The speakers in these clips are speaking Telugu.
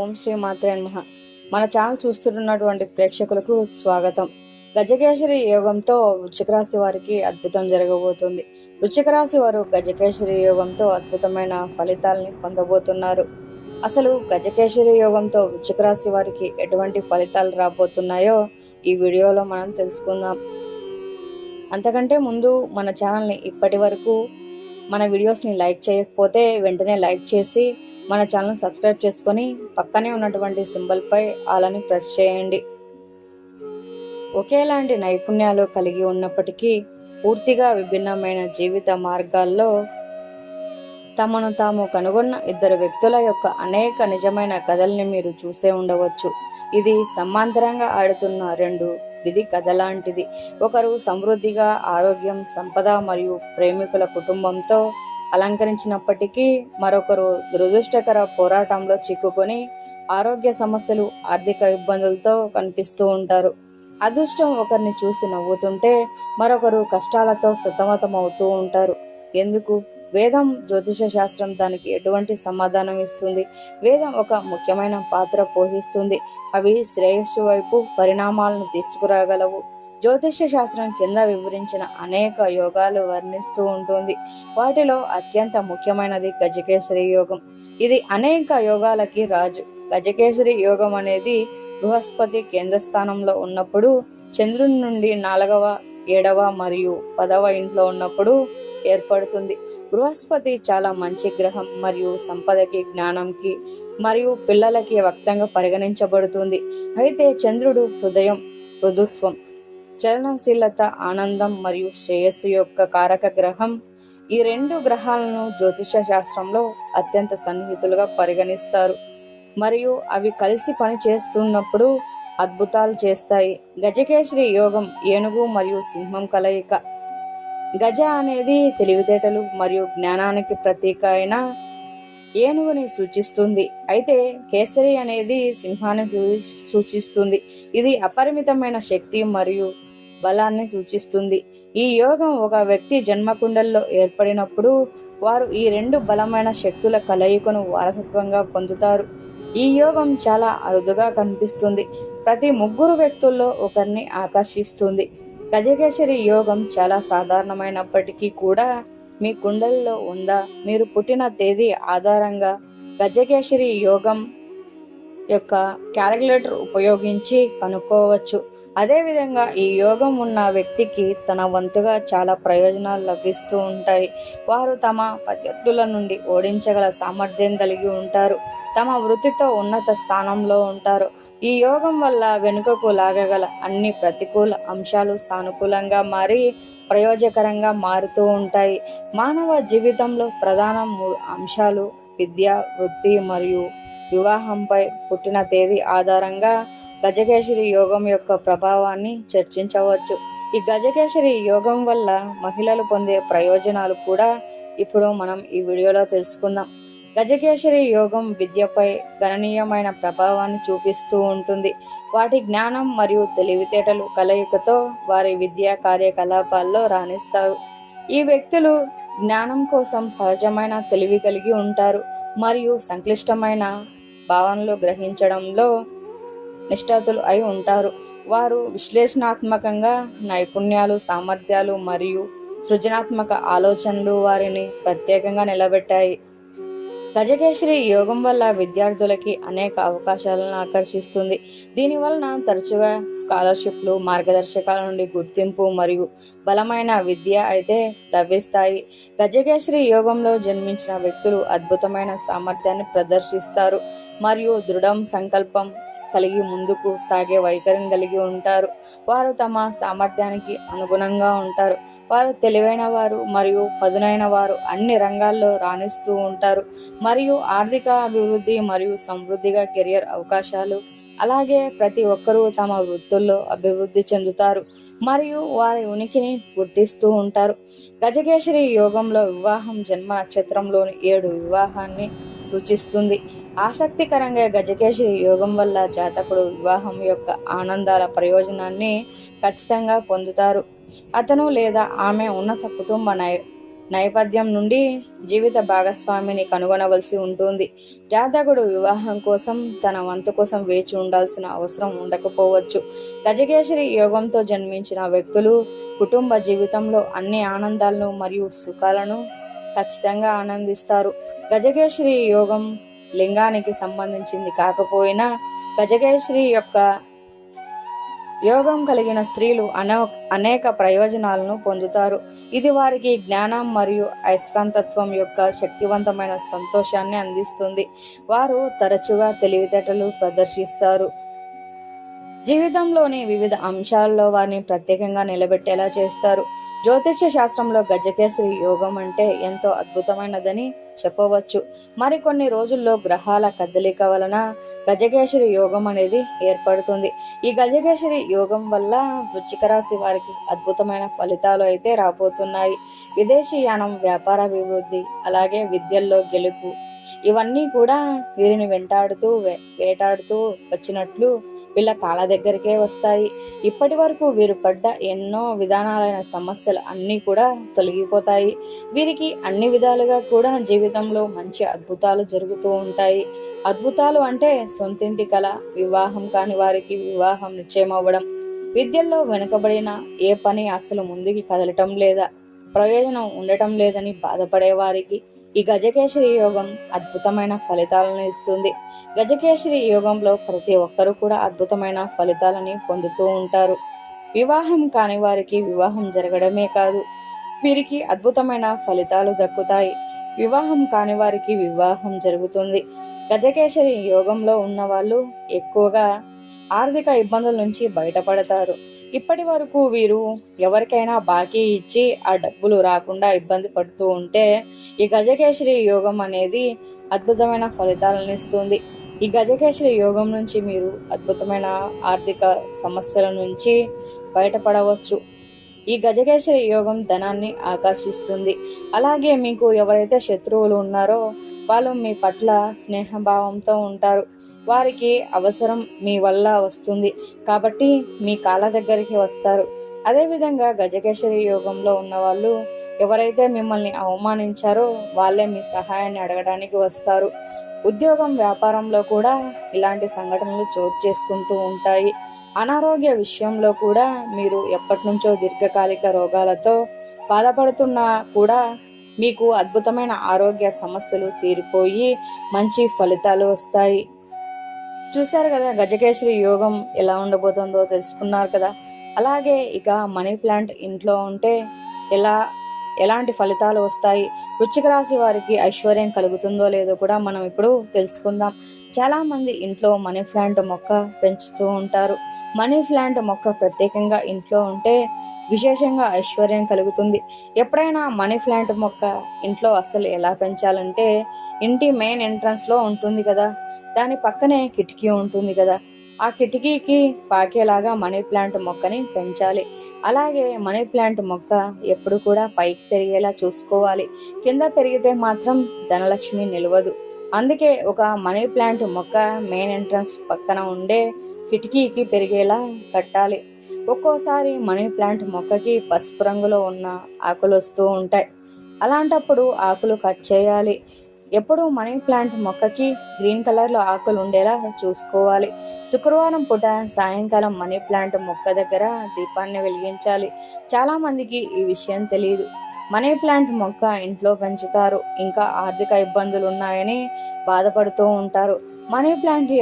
ఓం శ్రీ మాత్రే నమః. మన ఛానల్ చూస్తున్నటువంటి ప్రేక్షకులకు స్వాగతం. గజకేశరి యోగంతో వృశ్చిక రాశి వారికి అద్భుతం జరగబోతుంది. వృశ్చిక రాశి వారు గజకేశరి యోగంతో అద్భుతమైన ఫలితాలని పొందబోతున్నారు. అసలు గజకేశ్వరి యోగంతో వృశ్చిక రాశి వారికి ఎటువంటి ఫలితాలు రాబోతున్నాయో ఈ వీడియోలో మనం తెలుసుకుందాం. అంతకంటే ముందు మన ఛానల్ని ఇప్పటి వరకు మన వీడియోస్ని లైక్ చేయకపోతే వెంటనే లైక్ చేసి మన ఛానల్ సబ్స్క్రైబ్ చేసుకొని పక్కనే ఉన్నటువంటి సింబల్పై అలాని ప్రెస్ చేయండి. ఒకేలాంటి నైపుణ్యాలు కలిగి ఉన్నప్పటికీ పూర్తిగా విభిన్నమైన జీవిత మార్గాల్లో తమను తాము కనుగొన్న ఇద్దరు వ్యక్తుల యొక్క అనేక నిజమైన కథల్ని మీరు చూసే ఉండవచ్చు. ఇది సమాంతరంగా ఆడుతున్న రెండు విధి కథ లాంటిది ఒకరు సమృద్ధిగా ఆరోగ్యం సంపద మరియు ప్రేమికుల కుటుంబంతో అలంకరించినప్పటికీ మరొకరు దురదృష్టకర పోరాటంలో చిక్కుకొని ఆరోగ్య సమస్యలు ఆర్థిక ఇబ్బందులతో కనిపిస్తూ ఉంటారు. అదృష్టం ఒకరిని చూసి నవ్వుతుంటే మరొకరు కష్టాలతో సతమతం అవుతూ ఉంటారు. ఎందుకు? వేదం జ్యోతిష శాస్త్రం దానికి ఎటువంటి సమాధానం ఇస్తుంది? వేదం ఒక ముఖ్యమైన పాత్ర పోషిస్తుంది. అవి శ్రేయస్సు వైపు పరిణామాలను తీసుకురాగలవు. జ్యోతిష్య శాస్త్రం కింద వివరించిన అనేక యోగాలు వర్ణిస్తూ ఉంటుంది. వాటిలో అత్యంత ముఖ్యమైనది గజకేసరి యోగం. ఇది అనేక యోగాలకి రాజు. గజకేసరి యోగం అనేది బృహస్పతి కేంద్ర స్థానంలో ఉన్నప్పుడు చంద్రుని నుండి నాలుగవ ఏడవ మరియు పదవ ఇంట్లో ఉన్నప్పుడు ఏర్పడుతుంది. బృహస్పతి చాలా మంచి గ్రహం మరియు సంపదకి జ్ఞానంకి మరియు పిల్లలకి వ్యక్తంగా పరిగణించబడుతుంది. అయితే చంద్రుడు హృదయం మృదుత్వం చలనశీలత ఆనందం మరియు శ్రేయస్సు యొక్క కారక గ్రహం. ఈ రెండు గ్రహాలను జ్యోతిష శాస్త్రంలో అత్యంత సన్నిహితులుగా పరిగణిస్తారు. మరియు అవి కలిసి పని చేస్తున్నప్పుడు అద్భుతాలు చేస్తాయి. గజకేశ్వరి యోగం ఏనుగు మరియు సింహం కలయిక. గజ అనేది తెలివితేటలు మరియు జ్ఞానానికి ప్రతీక అయిన ఏనుగుని సూచిస్తుంది. అయితే కేసరి అనేది సింహాన్ని సూ- సూచిస్తుంది. ఇది అపరిమితమైన శక్తి మరియు బలాన్ని సూచిస్తుంది. ఈ యోగం ఒక వ్యక్తి జన్మకుండల్లో ఏర్పడినప్పుడు వారు ఈ రెండు బలమైన శక్తుల కలయికను వారసత్వంగా పొందుతారు. ఈ యోగం చాలా అరుదుగా కనిపిస్తుంది. ప్రతి ముగ్గురు వ్యక్తుల్లో ఒకరిని ఆకర్షిస్తుంది. గజకేశరి యోగం చాలా సాధారణమైనప్పటికీ కూడా మీ కుండల్లో ఉందా? మీరు పుట్టిన తేదీ ఆధారంగా గజకేశరి యోగం యొక్క క్యాలిక్యులేటర్ ఉపయోగించి కనుక్కోవచ్చు. అదేవిధంగా ఈ యోగం ఉన్న వ్యక్తికి తన వంతుగా చాలా ప్రయోజనాలు లభిస్తూ ఉంటాయి. వారు తమ ప్రత్యర్థుల నుండి ఓడించగల సామర్థ్యం కలిగి ఉంటారు. తమ వృత్తితో ఉన్నత స్థానంలో ఉంటారు. ఈ యోగం వల్ల వెనుకకు లాగగల అన్ని ప్రతికూల అంశాలు సానుకూలంగా మారి ప్రయోజకరంగా మారుతూ ఉంటాయి. మానవ జీవితంలో ప్రధాన మూడు అంశాలు విద్య వృత్తి మరియు వివాహంపై పుట్టిన తేదీ ఆధారంగా గజకేశ్వరి యోగం యొక్క ప్రభావాన్ని చర్చించవచ్చు. ఈ గజకేశరి యోగం వల్ల మహిళలు పొందే ప్రయోజనాలు కూడా ఇప్పుడు మనం ఈ వీడియోలో తెలుసుకుందాం. గజకేశరి యోగం విద్యపై గణనీయమైన ప్రభావాన్ని చూపిస్తూ ఉంటుంది. వాటి జ్ఞానం మరియు తెలివితేటలు కలయికతో వారి విద్యా కార్యకలాపాల్లో రాణిస్తారు. ఈ వ్యక్తులు జ్ఞానం కోసం సహజమైన తెలివి కలిగి ఉంటారు. మరియు సంక్లిష్టమైన భావనలు గ్రహించడంలో నిష్ఠాతులు అయి ఉంటారు. వారు విశ్లేషణాత్మకంగా నైపుణ్యాలు సామర్థ్యాలు మరియు సృజనాత్మక ఆలోచనలు వారిని ప్రత్యేకంగా నిలబెట్టాయి. గజకేశ్వరి యోగం వల్ల విద్యార్థులకి అనేక అవకాశాలను ఆకర్షిస్తుంది. దీని వలన తరచుగా స్కాలర్షిప్లు మార్గదర్శకాల నుండి గుర్తింపు మరియు బలమైన విద్య అయితే లభిస్తాయి. గజకేశ్వరి యోగంలో జన్మించిన వ్యక్తులు అద్భుతమైన సామర్థ్యాన్ని ప్రదర్శిస్తారు మరియు దృఢం సంకల్పం కలిగి ముందుకు సాగే వైఖరిని కలిగి ఉంటారు. వారు తమ సామర్థ్యానికి అనుగుణంగా ఉంటారు. వారు తెలివైన వారు మరియు పదునైన వారు అన్ని రంగాల్లో రాణిస్తూ ఉంటారు. మరియు ఆర్థిక అభివృద్ధి మరియు సమృద్ధిగా కెరియర్ అవకాశాలు అలాగే ప్రతి ఒక్కరూ తమ వృత్తుల్లో అభివృద్ధి చెందుతారు. మరియు వారి ఉనికిని గుర్తిస్తూ ఉంటారు. గజకేశ్వరి యోగంలో వివాహం జన్మ నక్షత్రంలోని ఏడు వివాహాన్ని సూచిస్తుంది. ఆసక్తికరంగా గజకేశరి యోగం వల్ల జాతకుడు వివాహం యొక్క ఆనందాల ప్రయోజనాన్ని ఖచ్చితంగా పొందుతారు. అతను లేదా ఆమె ఉన్నత కుటుంబ నై నేపథ్యం నుండి జీవిత భాగస్వామిని కనుగొనవలసి ఉంటుంది. జాతకుడు వివాహం కోసం తన వంతు కోసం వేచి ఉండాల్సిన అవసరం ఉండకపోవచ్చు. గజకేశ్వరి యోగంతో జన్మించిన వ్యక్తులు కుటుంబ జీవితంలో అన్ని ఆనందాలను మరియు సుఖాలను ఖచ్చితంగా ఆనందిస్తారు. గజకేశ్వరి యోగం లింగానికి సంబంధించింది కాకపోయినా గజకేశ్వరి యొక్క యోగం కలిగిన స్త్రీలు అనే అనేక ప్రయోజనాలను పొందుతారు. ఇది వారికి జ్ఞానం మరియు అయస్కాంతత్వం యొక్క శక్తివంతమైన సంతోషాన్ని అందిస్తుంది. వారు తరచుగా తెలివితేటలు ప్రదర్శిస్తారు. జీవితంలోని వివిధ అంశాల్లో వారిని ప్రత్యేకంగా నిలబెట్టేలా చేస్తారు. జ్యోతిష్య శాస్త్రంలో గజకేసరి యోగం అంటే ఎంతో అద్భుతమైనదని చెప్పవచ్చు. మరికొన్ని రోజుల్లో గ్రహాల కదలిక వలన గజకేసరి యోగం అనేది ఏర్పడుతుంది. ఈ గజకేసరి యోగం వల్ల వృచ్చిక రాశి వారికి అద్భుతమైన ఫలితాలు అయితే రాబోతున్నాయి. విదేశీ యానం వ్యాపార అభివృద్ధి అలాగే విద్యల్లో గెలుపు ఇవన్నీ కూడా వీరిని వెంటాడుతూ వేటాడుతూ వచ్చినట్లు వీళ్ళ కాళ్ళ దగ్గరికే వస్తాయి. ఇప్పటి వరకు వీరు పడ్డ ఎన్నో విధానాలైన సమస్యలు అన్నీ కూడా తొలగిపోతాయి. వీరికి అన్ని విధాలుగా కూడా జీవితంలో మంచి అద్భుతాలు జరుగుతూ ఉంటాయి. అద్భుతాలు అంటే సొంతింటి కళ వివాహం కాని వారికి వివాహం నిశ్చయం అవ్వడం విద్యల్లో వెనుకబడిన ఏ పని అసలు ముందుకి కదలటం లేదా ప్రయోజనం ఉండటం లేదని బాధపడే వారికి ఈ గజకేశ్వరి యోగం అద్భుతమైన ఫలితాలను ఇస్తుంది. గజకేశ్వరి యోగంలో ప్రతి ఒక్కరూ కూడా అద్భుతమైన ఫలితాలని పొందుతూ ఉంటారు. వివాహం కాని వారికి వివాహం జరగడమే కాదు వీరికి అద్భుతమైన ఫలితాలు దక్కుతాయి. వివాహం కాని వారికి వివాహం జరుగుతుంది. గజకేశ్వరి యోగంలో ఉన్న వాళ్ళు ఎక్కువగా ఆర్థిక ఇబ్బందుల నుంచి బయటపడతారు. ఇప్పటి వరకు వీరు ఎవరికైనా బాకీ ఇచ్చి ఆ డబ్బులు రాకుండా ఇబ్బంది పడుతూ ఉంటే ఈ గజకేశ్వరి యోగం అనేది అద్భుతమైన ఫలితాలను ఇస్తుంది. ఈ గజకేశ్వరి యోగం నుంచి మీరు అద్భుతమైన ఆర్థిక సమస్యల నుంచి బయటపడవచ్చు. ఈ గజకేశ్వరి యోగం ధనాన్ని ఆకర్షిస్తుంది. అలాగే మీకు ఎవరైతే శత్రువులు ఉన్నారో వాళ్ళు మీ పట్ల స్నేహభావంతో ఉంటారు. వారికి అవసరం మీ వల్ల వస్తుంది. కాబట్టి మీ కాళ్ళ దగ్గరికి వస్తారు. అదేవిధంగా గజకేశ్వరి యోగంలో ఉన్న వాళ్ళు ఎవరైతే మిమ్మల్ని అవమానించారో వాళ్ళే మీ సహాయాన్ని అడగడానికి వస్తారు. ఉద్యోగం వ్యాపారంలో కూడా ఇలాంటి సంఘటనలు చోటు చేసుకుంటూ ఉంటాయి. అనారోగ్య విషయంలో కూడా మీరు ఎప్పటి నుంచో దీర్ఘకాలిక రోగాలతో బాధపడుతున్నా కూడా మీకు అద్భుతమైన ఆరోగ్య సమస్యలు తీరిపోయి మంచి ఫలితాలు వస్తాయి. చూశారు కదా గజకేశ్వరి యోగం ఎలా ఉండబోతుందో తెలుసుకున్నారు కదా. అలాగే ఇక మనీ ప్లాంట్ ఇంట్లో ఉంటే ఎలా ఎలాంటి ఫలితాలు వస్తాయి వృచ్చిక రాశి వారికి ఐశ్వర్యం కలుగుతుందో లేదో కూడా మనం ఇప్పుడు తెలుసుకుందాం. చాలామంది ఇంట్లో మనీ ప్లాంట్ మొక్క పెంచుతూ ఉంటారు. మనీ ప్లాంట్ మొక్క ప్రత్యేకంగా ఇంట్లో ఉంటే విశేషంగా ఐశ్వర్యం కలుగుతుంది. ఎప్పుడైనా మనీ ప్లాంట్ మొక్క ఇంట్లో అసలు ఎలా పెంచాలంటే ఇంటి మెయిన్ ఎంట్రన్స్లో ఉంటుంది కదా. దాని పక్కనే కిటికీ ఉంటుంది కదా. ఆ కిటికీకి పాకేలాగా మనీ ప్లాంట్ మొక్కని పెంచాలి. అలాగే మనీ ప్లాంట్ మొక్క ఎప్పుడు కూడా పైకి పెరిగేలా చూసుకోవాలి. కింద పెరిగితే మాత్రం ధనలక్ష్మి నిలవదు. అందుకే ఒక మనీ ప్లాంట్ మొక్క మెయిన్ ఎంట్రన్స్ పక్కన ఉండే కిటికీకి పెరిగేలా కట్టాలి. ఒక్కోసారి మనీ ప్లాంట్ మొక్కకి పసుపు రంగులో ఉన్న ఆకులు వస్తూ ఉంటాయి. అలాంటప్పుడు ఆకులు కట్ చేయాలి. ఎప్పుడు మనీ ప్లాంట్ మొక్కకి గ్రీన్ కలర్లో ఆకులు ఉండేలా చూసుకోవాలి. శుక్రవారం పూట సాయంకాలం మనీ ప్లాంట్ మొక్క దగ్గర దీపాన్ని వెలిగించాలి. చాలామందికి ఈ విషయం తెలియదు మనీ ప్లాంట్ మొక్క ఇంట్లో పెంచుతారు. ఇంకా ఆర్థిక ఇబ్బందులు ఉన్నాయని బాధపడుతూ ఉంటారు. మనీ ప్లాంట్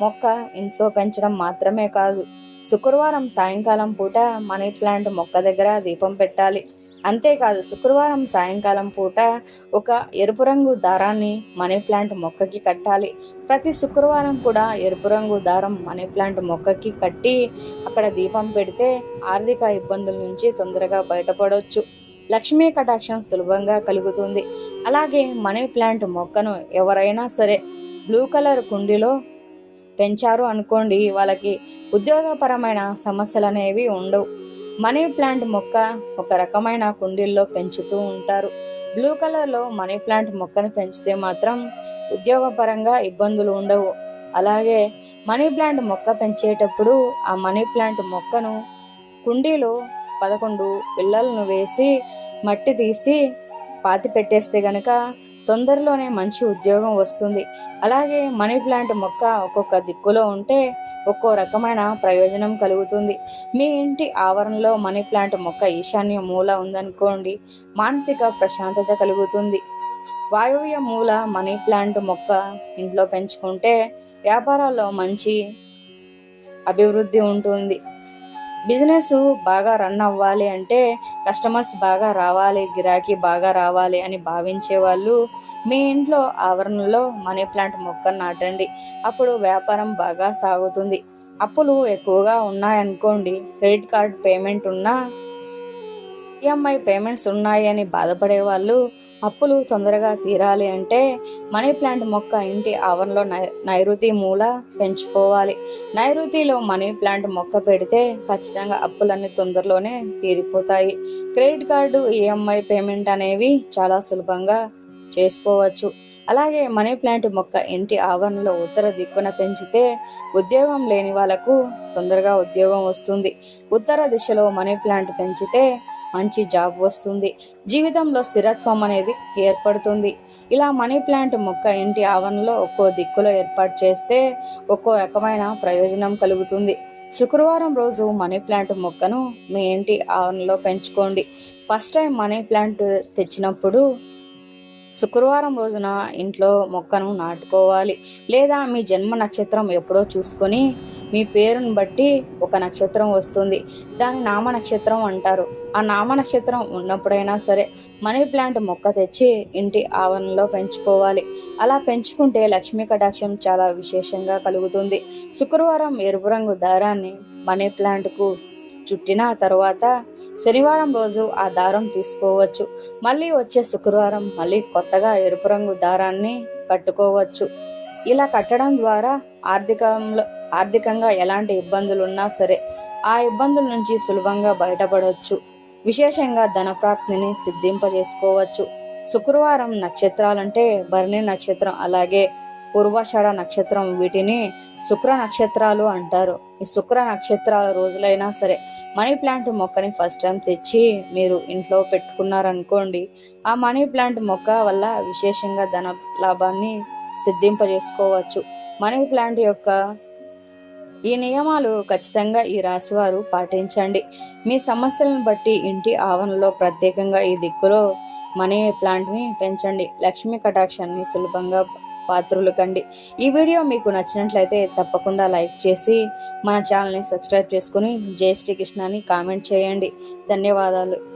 మొక్క ఇంట్లో పెంచడం మాత్రమే కాదు. శుక్రవారం సాయంకాలం పూట మనీ ప్లాంట్ మొక్క దగ్గర దీపం పెట్టాలి. అంతేకాదు శుక్రవారం సాయంకాలం పూట ఒక ఎరుపు రంగు దారాన్ని మనీ ప్లాంట్ మొక్కకి కట్టాలి. ప్రతి శుక్రవారం కూడా ఎరుపు రంగు దారం మనీ ప్లాంట్ మొక్కకి కట్టి అక్కడ దీపం పెడితే ఆర్థిక ఇబ్బందుల నుంచి తొందరగా బయటపడవచ్చు లక్ష్మీ కటాక్షం సులభంగా కలుగుతుంది. అలాగే మనీ ప్లాంట్ మొక్కను ఎవరైనా సరే బ్లూ కలర్ కుండీలో పెంచారు అనుకోండి వాళ్ళకి ఉద్యోగపరమైన సమస్యలు అనేవి ఉండవు. మనీ ప్లాంట్ మొక్క ఒక రకమైన కుండీల్లో పెంచుతూ ఉంటారు. బ్లూ కలర్లో మనీ ప్లాంట్ మొక్కను పెంచితే మాత్రం ఉద్యోగపరంగా ఇబ్బందులు ఉండవు. అలాగే మనీ ప్లాంట్ మొక్క పెంచేటప్పుడు ఆ మనీ ప్లాంట్ మొక్కను కుండీలో పదకొండు పిల్లలను వేసి మట్టి తీసి పాతి పెట్టేస్తే గనక తొందరలోనే మంచి ఉద్యోగం వస్తుంది. అలాగే మనీ ప్లాంట్ మొక్క ఒక్కొక్క దిక్కులో ఉంటే ఒక్కో రకమైన ప్రయోజనం కలుగుతుంది. మీ ఇంటి ఆవరణలో మనీ ప్లాంట్ మొక్క ఈశాన్య మూల ఉందనుకోండి మానసిక ప్రశాంతత కలుగుతుంది. వాయువ్య మూల మనీ ప్లాంట్ మొక్క ఇంట్లో పెంచుకుంటే వ్యాపారాల్లో మంచి అభివృద్ధి ఉంటుంది. బిజినెస్ బాగా రన్ అవ్వాలి అంటే కస్టమర్స్ బాగా రావాలి గిరాకీ బాగా రావాలి అని భావించే వాళ్ళు మీ ఇంట్లో ఆవరణలో మనీ ప్లాంట్ మొక్కను నాటండి. అప్పుడు వ్యాపారం బాగా సాగుతుంది. అప్పులు ఎక్కువగా ఉన్నాయనుకోండి క్రెడిట్ కార్డ్ పేమెంట్ ఉన్నా ఈఎంఐ పేమెంట్స్ ఉన్నాయని బాధపడే వాళ్ళు అప్పులు తొందరగా తీరాలి అంటే మనీ ప్లాంట్ మొక్క ఇంటి ఆవరణలో నై నైరుతి మూల పెంచుకోవాలి. నైరుతిలో మనీ ప్లాంట్ మొక్క పెడితే ఖచ్చితంగా అప్పులన్నీ తొందరలోనే తీరిపోతాయి. క్రెడిట్ కార్డు ఈఎంఐ పేమెంట్ అనేవి చాలా సులభంగా చేసుకోవచ్చు. అలాగే మనీ ప్లాంట్ మొక్క ఇంటి ఆవరణలో ఉత్తర దిక్కున పెంచితే ఉద్యోగం లేని వాళ్ళకు తొందరగా ఉద్యోగం వస్తుంది. ఉత్తర దిశలో మనీ ప్లాంట్ పెంచితే మంచి జాబ్ వస్తుంది. జీవితంలో స్థిరత్వం అనేది ఏర్పడుతుంది. ఇలా మనీ ప్లాంట్ మొక్క ఇంటి ఆవరణలో ఒక్కో దిక్కులో ఏర్పాటు చేస్తే ఒక్కో రకమైన ప్రయోజనం కలుగుతుంది. శుక్రవారం రోజు మనీ ప్లాంట్ మొక్కను మీ ఇంటి ఆవరణలో పెంచుకోండి. ఫస్ట్ టైం మనీ ప్లాంట్ తెచ్చినప్పుడు శుక్రవారం రోజున ఇంట్లో మొక్కను నాటుకోవాలి. లేదా మీ జన్మ నక్షత్రం ఎప్పుడో చూసుకొని మీ పేరును బట్టి ఒక నక్షత్రం వస్తుంది. దాని నామ నక్షత్రం అంటారు. ఆ నామ నక్షత్రం ఉన్నప్పుడైనా సరే మనీ ప్లాంట్ మొక్క తెచ్చి ఇంటి ఆవరణలో పెంచుకోవాలి. అలా పెంచుకుంటే లక్ష్మీ కటాక్షం చాలా విశేషంగా కలుగుతుంది. శుక్రవారం ఎరుపు రంగు దారాన్ని మనీ ప్లాంట్కు చుట్టిన తర్వాత శనివారం రోజు ఆ దారం తీసుకోవచ్చు. మళ్ళీ వచ్చే శుక్రవారం మళ్ళీ కొత్తగా ఎరుపు రంగు దారాన్ని కట్టుకోవచ్చు. ఇలా కట్టడం ద్వారా ఆర్థికంలో ఆర్థికంగా ఎలాంటి ఇబ్బందులు ఉన్నా సరే ఆ ఇబ్బందుల నుంచి సులభంగా బయటపడవచ్చు విశేషంగా ధనప్రాప్తిని సిద్ధింపజేసుకోవచ్చు. శుక్రవారం నక్షత్రాలంటే భరణి నక్షత్రం. అలాగే పూర్వాషాఢ నక్షత్రం వీటిని శుక్ర నక్షత్రాలు అంటారు. ఈ శుక్ర నక్షత్రాల రోజులైనా సరే మనీ ప్లాంట్ మొక్కని ఫస్ట్ టైం తెచ్చి మీరు ఇంట్లో పెట్టుకున్నారనుకోండి ఆ మనీ ప్లాంట్ మొక్క వల్ల విశేషంగా ధన లాభాన్ని సిద్ధింపజేసుకోవచ్చు. మనీ ప్లాంట్ యొక్క ఈ నియమాలు ఖచ్చితంగా ఈ రాశివారు పాటించండి. మీ సమస్యలను బట్టి ఇంటి ఆవరణలో ప్రత్యేకంగా ఈ దిక్కులో మనీ ప్లాంట్ని పెంచండి. లక్ష్మీ కటాక్షాన్ని సులభంగా పాత్రులు కండి ఈ వీడియో మీకు నచ్చినట్లయితే తప్పకుండా లైక్ చేసి మన ఛానల్ని సబ్స్క్రైబ్ చేసుకుని జై శ్రీకృష్ణ అని కామెంట్ చేయండి. ధన్యవాదాలు.